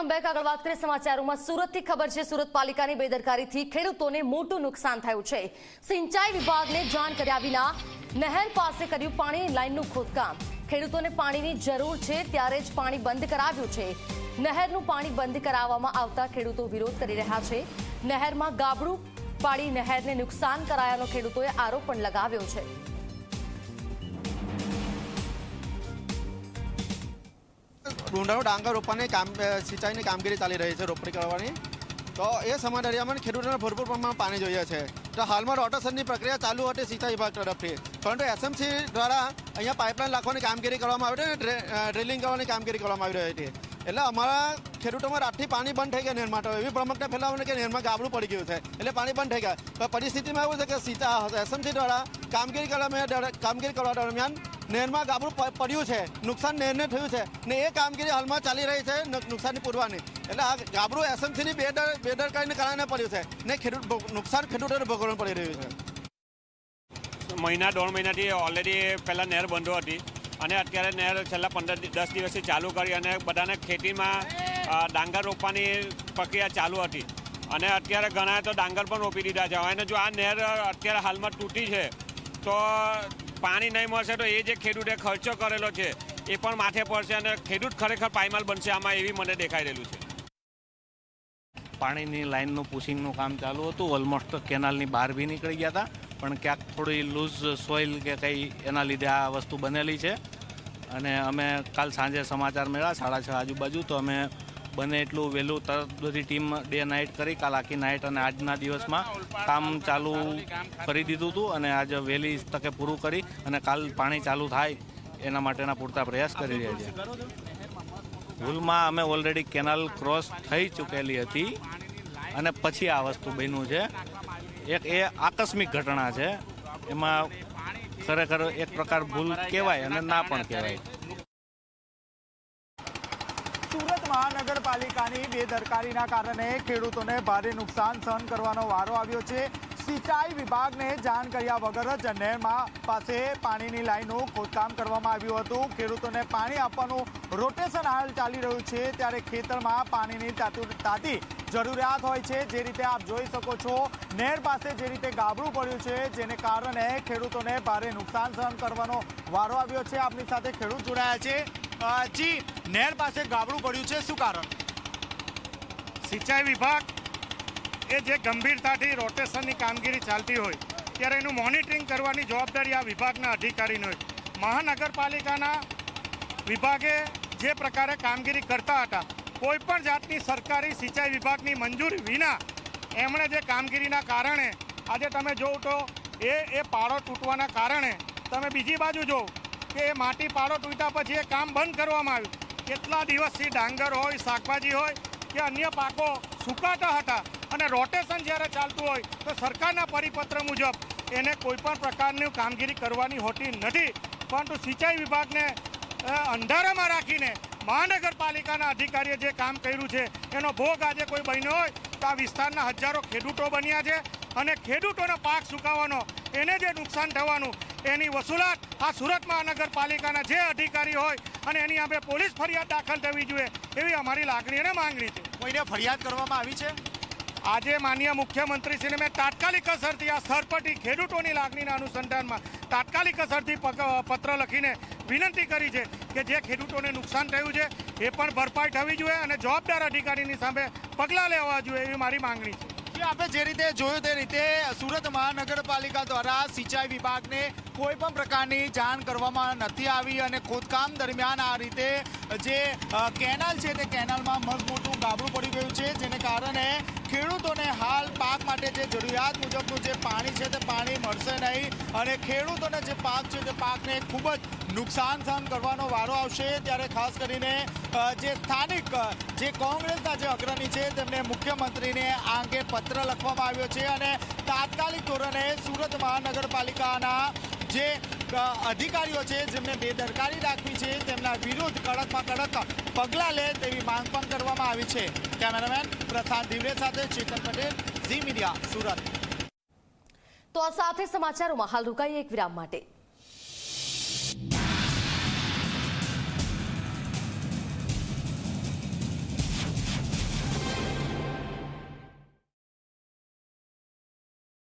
Welcome back આગળ વાત કરીએ સમાચારોમાં. સુરતથી ખબર છે, સુરત પાલિકાની બેદરકારીથી ખેડૂતોને મોટું નુકસાન થયું છે. સિંચાઈ વિભાગને જાણ કર્યા વિના નહેર પાસે કર્યું પાણીની લાઇનનું ખોદકામ. ખેડૂતોને પાણીની જરૂર છે ત્યારે જ પાણી બંધ કરાવ્યું છે. નહેરનું પાણી બંધ કરાવવામાં આવતા ખેડૂતો વિરોધ કરી રહ્યા છે. નહેરમાં ગાબડું પાડી નહેરને નુકસાન કરાયાનો ખેડૂતોએ આરોપ પણ લગાવ્યો છે. ડુંડાનો ડાંગર રોપવાની કામ સિંચાઈની કામગીરી ચાલી રહી છે રોપણી કરવાની. તો એ સમય દરમિયાન ખેડૂતોને ભરપૂર પ્રમાણમાં પાણી જોઈએ છે. તો હાલમાં રોટેશનની પ્રક્રિયા ચાલુ હતી સિંચાઈ વિભાગ તરફથી. પરંતુ એસએમસી દ્વારા અહીંયા પાઇપલાઇન લાખવાની કામગીરી કરવામાં આવી હતી અને ડ્રિલિંગ કરવાની કામગીરી કરવામાં આવી રહી હતી. એટલે અમારા ખેડૂતોમાં રાતથી પાણી બંધ થઈ ગયા નહેરમાં તો એવી ભ્રમકને ફેલાવને કે નહેરમાં ગાબડું પડી ગયું છે. એટલે પાણી બંધ થઈ ગયા. પરિસ્થિતિમાં એવું છે કે સીતા, એસએમસી દ્વારા કામગીરી કરવા કામગીરી કરવા દરમિયાન નહેરમાં ગાબડું પડ્યું છે. નુકસાન નહેરને થયું છે. ને એ કામગીરી હાલમાં ચાલી રહી છે નુકસાનની પૂરવાની. એટલે આ ગાબડું એસએમસીની બેદર બેદરકારીને કારણે પડ્યું છે. ને ખેડૂત નુકસાન ખેડૂતોને ભોગવવું પડી રહ્યું છે. મહિના, દોઢ મહિનાથી ઓલરેડી પહેલાં નહેર બંધો હતી. અને અત્યારે નહેર છેલ્લા પંદર દસ દિવસથી ચાલુ કરી અને બધાને ખેતીમાં ડાંગર રોપવાની પ્રક્રિયા ચાલુ હતી. અને અત્યારે ઘણાએ તો ડાંગર પણ રોપી દીધા છે. અને જો આ નહેર અત્યારે હાલમાં તૂટી છે, તો પાણી નહીં મળશે તો એ જે ખેડૂતે ખર્ચો કરેલો છે, એ પણ માથે પડશે અને ખેડૂત ખરેખર પાયમાલ બનશે આમાં એવી મને દેખાઈ રહેલું છે. પાણીની લાઇનનું પુશિંગનું કામ ચાલુ હતું. ઓલમોસ્ટ કેનાલની બહાર બી નીકળી ગયા હતા. પણ ક્યાંક થોડી લૂઝ સોઇલ કે કંઈ એના લીધે આ વસ્તુ બનેલી છે. અને અમે કાલ સાંજે સમાચાર મળ્યા, સાડા છ આજુબાજુ. તો અમે બને એટલું વહેલું તરત બધી ટીમ ડે નાઇટ કરી, કાલ આખી નાઇટ અને આજના દિવસમાં કામ ચાલુ કરી દીધું હતું અને આજે વહેલી તકે પૂરું કરી અને કાલ પાણી ચાલુ થાય એના માટેના પૂરતા પ્રયાસ કરી રહ્યા છીએ. ભૂલમાં અમે ઓલરેડી કેનાલ ક્રોસ થઈ ચૂકેલી હતી અને પછી આ વસ્તુ બન્યું છે. એક એ આકસ્મિક ઘટના છે. એમાં ખરેખર એક પ્રકાર ભૂલ કહેવાય અને ના પણ કહેવાય. સુરત મહાનગરપાલિકાની બેદરકારીના કારણે ખેડૂતોને ભારે નુકસાન સહન કરવાનો વારો આવ્યો છે. સિંચાઈ વિભાગને જાણ કર્યા વગર જ નહેરમાં પાસે પાણીની લાઈનનું ખોદકામ કરવામાં આવ્યું હતું. ખેડૂતોને પાણી આપવાનું રોટેશન હાલ ચાલી રહ્યું છે. ત્યારે ખેતરમાં પાણીની તાતુ- જરૂરિયાત હોય છે. જે રીતે આપ જોઈ શકો છો, નહેર પાસે જે રીતે ગાબડું પડ્યું છે, જેને કારણે ખેડૂતોને ભારે નુકસાન સહન કરવાનો વારો આવ્યો છે. આપની સાથે ખેડૂત જોડાયા છે. જી નહેર પાસે ગાબડું પડ્યું છે. શું કારણ? સિંચાઈ વિભાગ એ જે ગંભીરતાથી રોટેશનની કામગીરી ચાલતી હોય, ત્યારે એનું મોનિટરિંગ કરવાની જવાબદારી આ વિભાગના અધિકારીની હોય. મહાનગરપાલિકાના વિભાગે જે પ્રકારે કામગીરી કરતા હતા, કોઈ પણ જાતની સરકારી સિંચાઈ વિભાગની મંજૂરી વિના એમણે જે કામગીરીના કારણે આજે તમે જોવ તો એ એ પાળો તૂટવાના કારણે તમે બીજી બાજુ જુઓ કે એ માટી પાડો તૂટ્યા પછી એ કામ બંધ કરવામાં આવ્યું. કેટલા દિવસથી ડાંગર હોય, શાકભાજી હોય કે અન્ય પાકો સુકાતા હતા અને રોટેશન જ્યારે ચાલતું હોય તો સરકારના પરિપત્ર મુજબ એને કોઈપણ પ્રકારની કામગીરી કરવાની હોતી નથી. પરંતુ સિંચાઈ વિભાગને અંધારામાં રાખીને મહાનગરપાલિકાના અધિકારીએ જે કામ કર્યું છે, એનો ભોગ આજે કોઈ બન્યો હોય તો આ વિસ્તારના હજારો ખેડૂતો બન્યા છે. અને ખેડૂતોનો પાક સુકાવાનો એને જે નુકસાન થવાનું એની વસૂલાત આ સુરત મહાનગરપાલિકાના જે અધિકારી હોય અને એની આપણે પોલીસ ફરિયાદ દાખલ થવી જોઈએ એવી અમારી લાગણી અને માંગણી છે. કોઈને ફરિયાદ કરવામાં આવી છે? આજે માનનીય મુખ્યમંત્રીશ્રીને મેં તાત્કાલિક અસરથી આ સરપટી ખેડૂતોની લાગણીના અનુસંધાનમાં તાત્કાલિક અસરથી પત્ર લખીને વિનંતી કરી છે કે જે ખેડૂતોને નુકસાન થયું છે એ પણ ભરપાઈ થવી જોઈએ અને જવાબદાર અધિકારીની સામે પગલાં લેવા જોઈએ એવી મારી માંગણી છે. આપણે જે રીતે જોયું તે રીતે સુરત મહાનગરપાલિકા દ્વારા સિંચાઈ વિભાગને કોઈ પણ પ્રકારની જાણ કરવામાં નથી આવી અને ખોદકામ દરમિયાન આ રીતે જે કેનાલ છે તે કેનાલમાં મગમોટું મોટું ગાબડું પડી ગયું છે, જેને કારણે માટે જે જરૂરિયાત મુજબનું જે પાણી છે તે પાણી મળશે નહીં. અને ખેડૂતોને જે પાક છે, તે પાકને ખૂબ જ નુકસાન સહન કરવાનો વારો આવશે. ત્યારે ખાસ કરીને જે સ્થાનિક જે કોંગ્રેસના જે અગ્રણી છે, તેમને મુખ્યમંત્રીને આ અંગે પત્ર લખવામાં આવ્યો છે. અને તાત્કાલિક ધોરણે સુરત મહાનગરપાલિકાના જે અધિકારીઓ છે જેમને બેદરકારી રાખવી છે, તેમના વિરુદ્ધ કડકમાં કડક પગલાં લે તેવી માંગ પણ કરવામાં આવી છે. કેમેરામેન પ્રશાંત દિવરે સાથે ચેતન પટેલ, ઝી મીડિયા, સુરત. તો આ સાથે સમાચારોમાં હાલ રોકાઈએ એક વિરામ માટે.